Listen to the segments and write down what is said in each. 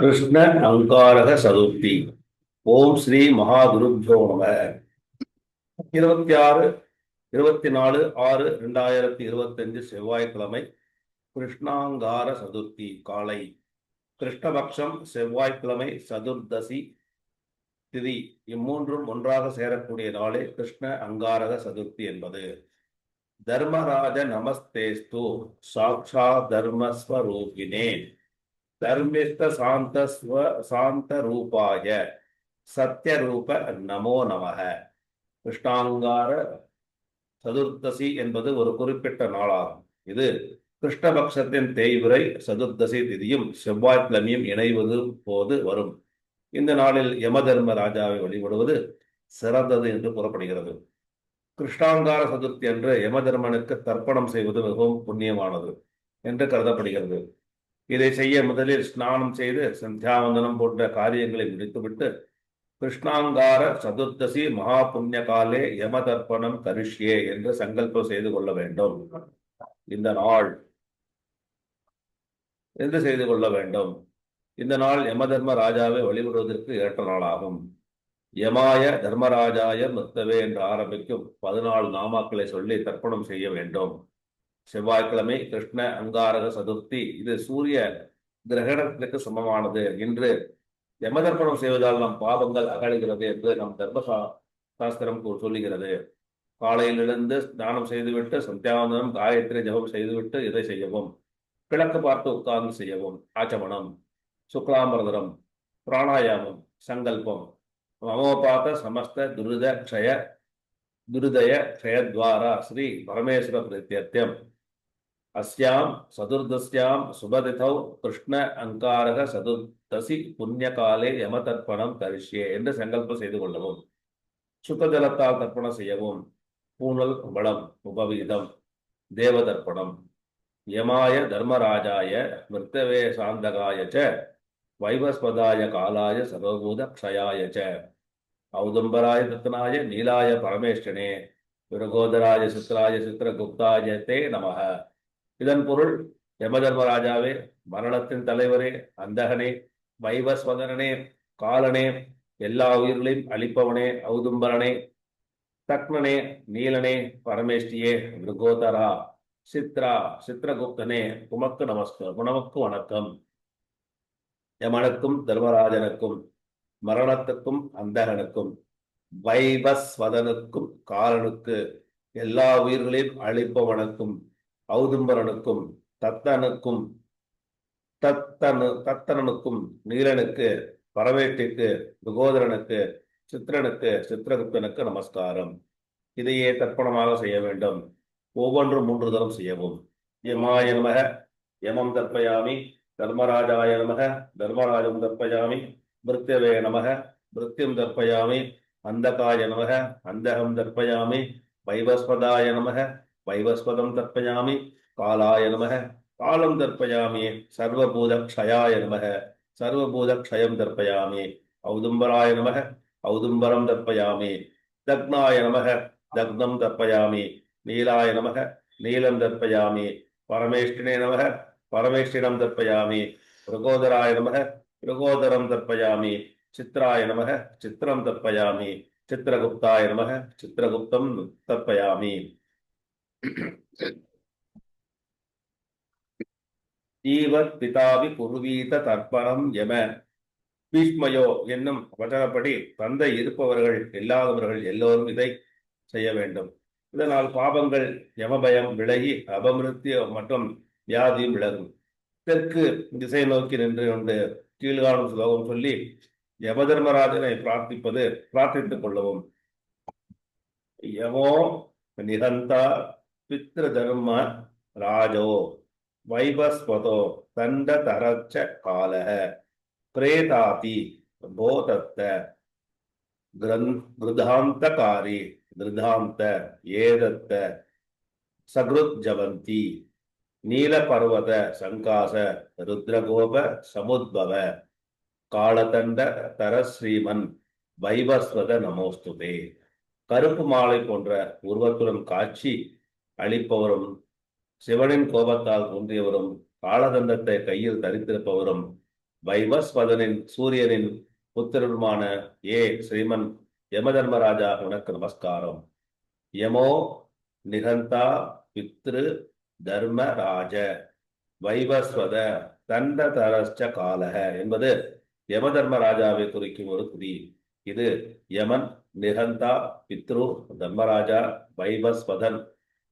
கிருஷ்ண அங்காரக சதுர்த்தி. ஓம் ஸ்ரீ மகாகுருப்யோ நம. இருபத்தி ஆறு இருபத்தி நாலு ஆறு ரெண்டாயிரத்தி இருபத்தஞ்சு செவ்வாய்க்கிழமை கிருஷ்ணாங்கார சதுர்த்தி காலை. கிருஷ்ணபக்ஷம் செவ்வாய்க்கிழமை சதுர்தசி திதி. இம்மூன்றும் ஒன்றாக சேரக்கூடிய நாளே கிருஷ்ண அங்காரக சதுர்த்தி என்பது. தர்மராஜ நமஸ்தேஸ்து. சாக்ஷா தர்மஸ்வரூபினே. தர்மிஷ்ட சாந்த ஸ்வ சாந்த ரூபாய சத்யரூப நமோ நமக. கிருஷ்ணாங்கார சதுர்தசி என்பது ஒரு குறிப்பிட்ட நாளாகும். இது கிருஷ்ணபக்ஷத்தின் தேய்விரை சதுர்தசி திதியும் செவ்வாய்க்கிழமையும் இணைவது போது வரும். இந்த நாளில் யமதர்ம ராஜாவை வழிபடுவது சிறந்தது என்று கூறப்படுகிறது. கிருஷ்ணாங்கார சதுர்த்தி என்று யமதர்மனுக்கு தர்ப்பணம் செய்வது மிகவும் புண்ணியமானது என்று கருதப்படுகிறது. இதை செய்ய முதலில் ஸ்நானம் செய்து சந்தியாவந்தனம் போன்ற காரியங்களை முடித்துவிட்டு கிருஷ்ணாங்கார சதுர்தசி மகா புண்ணிய காலே யம தர்ப்பணம் கரிஷ்யே என்று சங்கல்பம் செய்து கொள்ள வேண்டும். இந்த நாள். என்று செய்து கொள்ள வேண்டும். இந்த நாள் யமதர்ம ராஜாவை வழிபடுவதற்கு ஏற்ற நாளாகும். யமாய தர்மராஜாய மிருத்தவே என்று ஆரம்பிக்கும் பதினாலு நாமாக்களை சொல்லி தர்ப்பணம் செய்ய வேண்டும். செவ்வாய்க்கிழமை கிருஷ்ண அங்காரக சதுர்த்தி. இது சூரிய கிரகணத்திற்கு சமமானது இன்று யமதர்ப்பணம் செய்வதால் நம் பாவங்கள் அகழுகிறது என்று நம் தர்மசா சாஸ்திரம் சொல்லுகிறது. காலையில் எழுந்து ஸ்நானம் செய்துவிட்டு சந்தியாவந்தனம் காயத்ரி ஜபம் செய்துவிட்டு இதை செய்யவும். கிழக்கு பார்த்து உட்கார்ந்து செய்யவும். ஆச்சமணம் சுக்லாமிரதரம் பிராணாயாமம். சங்கல்பம். மமோபாத சமஸ்த துரித க்ஷய துரிதய க்ஷயத்வாரா. ஸ்ரீ பரமேஸ்வர பிரத்யர்த்தியம் அஸ்யாம் சதுர்தஸ்யாம் சுபதிதௌ கிருஷ்ண அங்காரக சதுர்தசி புண்ணியகாலே யமதர்ப்பணம் கரிஷ்யே என்று சங்கல்பம் செய்து கொள்ளவும் சுத்தஜலத்தால் தர்ப்பணம் செய்யவும் பூனல் வளம் உபவீதம் தேவதர்ப்பணம் யமாய தர்மராஜாய மிருத்தவே சாந்தகாய ச வைவஸ்பதாய காலாய சர்வபூத க்ஷயாய ச ஔதும்பராய ரத்னாய நீலாய பரமேஷ்டனே விரகோதராய சித்ராய சித்திரகுப்தாய தே நமக. இதன் பொருள் யமதர்மராஜாவே மரணத்தின் தலைவரே அந்தகனே வைவஸ்வதனனே காலனே எல்லா உயிர்களையும் அழிப்பவனே ஔதும்பரனே தக்னனே நீலனே பரமேஷ்டியே மிருகோதரா சித்ரா சித்ரகுப்தனே உமக்கு நமஸ்க உணவுக்கு வணக்கம். யமனுக்கும் தர்மராஜனுக்கும் மரணத்துக்கும் அந்தகனுக்கும் வைவஸ்வதனுக்கும் காலனுக்கு எல்லா உயிர்களையும் அழிப்பவனுக்கும் ஔதும்பரனுக்கும் தத்தனுக்கும் தத்தனு தத்தனனுக்கும் நீலனுக்கு பரவேட்டிக்கு துகோதரனுக்கு சித்திரனுக்கு சித்திரகுப்தனுக்கு நமஸ்காரம். இதையே தர்ப்பணமாக செய்ய வேண்டும். ஒவ்வொன்றும் மூன்று தரம் செய்யவும். யமாய நமக யமம் தர்ப்பயாமி தர்மராஜாய நமக தர்மராஜம் தர்ப்பயாமி மிருத்யவே நமக மிருத்யும் தர்ப்பயாமி அந்தகாய நமக அந்தகம் தர்ப்பயாமி வைவஸ்வதாய நமக வைவஸ்வதம் தர்ப்பயாமி காலாய நமக காலம் தர்ப்பயாமி சர்வபூத க்ஷயாய நமக சர்வபூத க்ஷயம் தர்ப்பயாமி ஔதும்பராய நமக ஔதும்பரம் தர்ப்பயாமி தக்னாய நமக தக்னம் தர்ப்பயாமி நீலாய நமக நீலம் தர்ப்பயாமி பரமேஷ்டினே நமக பரமேஷ்டினம் தர்ப்பயாமி ருகோதராய நமக ருகோதரம் தர்ப்பயாமி சித்ராய நமக சித்திரம் தர்ப்பயாமி சித்திரகுப்தாய நமக சித்திரகுப்தம் தர்ப்பயாமி ஜீவத் பிதாவி புருவீத தர்ப்பணம் யம பீஷ்மயோ என்னும் வச்சனப்படி தந்தை இருப்பவர்கள் இல்லாதவர்கள் எல்லோரும் இதை செய்ய வேண்டும். இதனால் பாபங்கள் யமபயம் விலகி அபமிருத்தி மற்றும் வியாதியும் விலகும். தெற்கு திசை நோக்கி நின்று கொண்டு கீழ்காணும் ஸ்லோகம் சொல்லி யமதர்மராஜனை பிரார்த்திப்பது பிரார்த்தித்துக் கொள்ளவும். யமோ நிகந்தா பித்ரு தர்ம ராஜோ வைவஸ்வதோ தண்ட தரச்ச காலக பிரேதாதி போதத்த கிருதாந்தகாரி கிருதாந்த ஏதத்த சகிருத் ஜவந்தி நீலபர்வத சங்காச ருத்ரகோப சமுத்பவ காலதண்ட தரஸ்ரீமன் வைவஸ்வத நமோஸ்துதே. கருப்பு மாலை போன்ற உருவத்துடன் காட்சி அளிப்பவரும் சிவனின் கோபத்தால் தோன்றியவரும் காலதண்டத்தை கையில் தரித்திருப்பவரும் வைவஸ்வதனின் சூரியனின் புத்திரருமான ஏ ஸ்ரீமன் யமதர்மராஜா உனக்கு நமஸ்காரம். யமோ நிகந்தா பித்ரு தர்மராஜ வைவஸ்வத தண்டதரஸ்ச காலக என்பது யமதர்மராஜாவை குறிக்கும் ஒரு துதி இது யமன் நிகந்தா பித்ரு தர்மராஜா வைவஸ்வதன்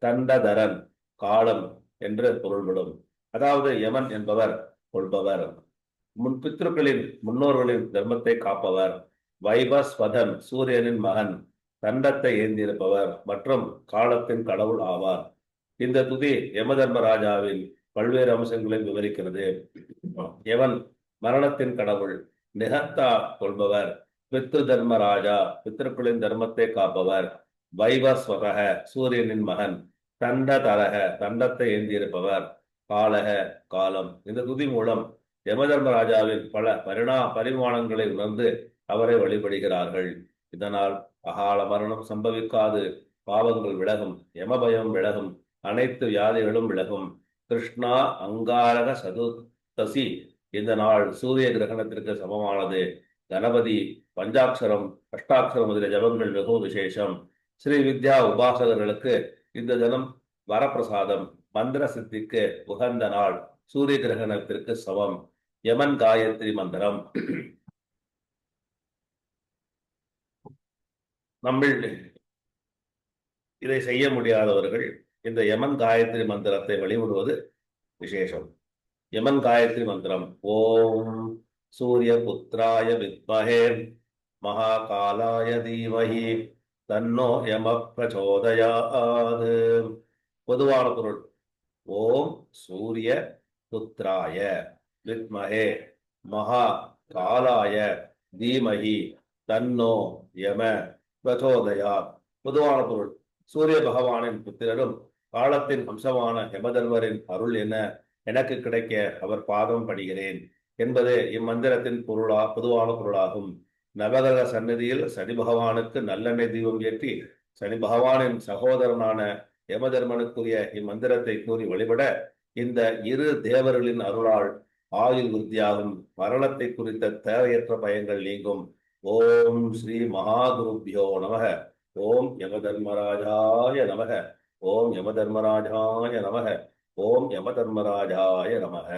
தண்டதரன் காலம் என்று பொருள்படும். அதாவது யமன் என்பவர் கொள்பவர். முன் பித்ருக்களின் முன்னோர்களின் தர்மத்தை காப்பவர். வைபஸ்வதன் சூரியனின் மகன் தண்டத்தை ஏந்தியிருப்பவர் மற்றும் காலத்தின் கடவுள் ஆவார். இந்த துதி யமதர்மராஜாவின் பல்வேறு அம்சங்களை விவரிக்கிறது. எவன் மரணத்தின் கடவுள் நிகத்தா கொள்பவர் பித்ரு தர்மராஜா பித்ருக்களின் தர்மத்தை காப்பவர். வைவஸ்வதக சூரியனின் மகன் தண்ட தரக தண்டத்தை ஏந்தியிருப்பவர் காலக காலம். இந்த துதி மூலம் யமதர்மராஜாவின் பல பரிணா பரிமாணங்களை உணர்ந்து அவரை வழிபடுகிறார்கள். இதனால் அகால மரணம் சம்பவிக்காது. பாவங்கள் விலகும் யமபயம் விலகும் அனைத்து வியாதிகளும் விலகும். கிருஷ்ணா அங்காரக சதுர்த்தசி இந்த நாள் சூரிய கிரகணத்திற்கு சமமானது. கணபதி பஞ்சாட்சரம் அஷ்டாட்சரம் முதலிய ஜபங்கள் மிகவும் விசேஷம். ஸ்ரீ வித்யா உபாசகர்களுக்கு இந்த தினம் வரப்பிரசாதம். மந்திர சித்திக்கு உகந்த நாள். சூரிய கிரகணத்திற்கு சமம். யமன் காயத்ரி மந்திரம். நம்ம இதை செய்ய முடியாதவர்கள் இந்த யமன் காயத்ரி மந்திரத்தை வழிபடுவது விசேஷம். யமன் காயத்ரி மந்திரம். ஓம் சூரிய புத்திராய வித்மகே. மகாகாலாய தீமஹி தன்னோ யம பிரச்சோதயாது பொதுவான பொருள் ஓம் சூரிய புத்திராய வித்மஹே மகா காலாய தீமகி தன்னோ யம பிரச்சோதயா பொதுவான பொருள் சூரிய பகவானின் புத்திரரும் காலத்தின் அம்சமான யமதர்வரின் அருள் என எனக்கு கிடைக்க அவர் பாதம் படுகிறேன் என்பது இம்மந்திரத்தின் பொருளா பொதுவான பொருளாகும் நவகிரக சன்னதியில் சனி பகவானுக்கு நல்லெண்ணெய் தீபம் ஏற்றி சனி பகவானின் சகோதரனான யமதர்மனுக்குரிய இம்மந்திரத்தை கூறி வழிபட இந்த இரு தேவர்களின் அருளால் ஆயுள் விருத்தியாகும் மரணத்தை குறித்த தேவையற்ற பயங்கள் நீங்கும். ஓம் ஸ்ரீ மகாகுருபியோ நமக. ஓம் யமதர்மராஜாய நமக. ஓம் யமதர்மராஜாய நமக. ஓம் யமதர்மராஜாய நமக.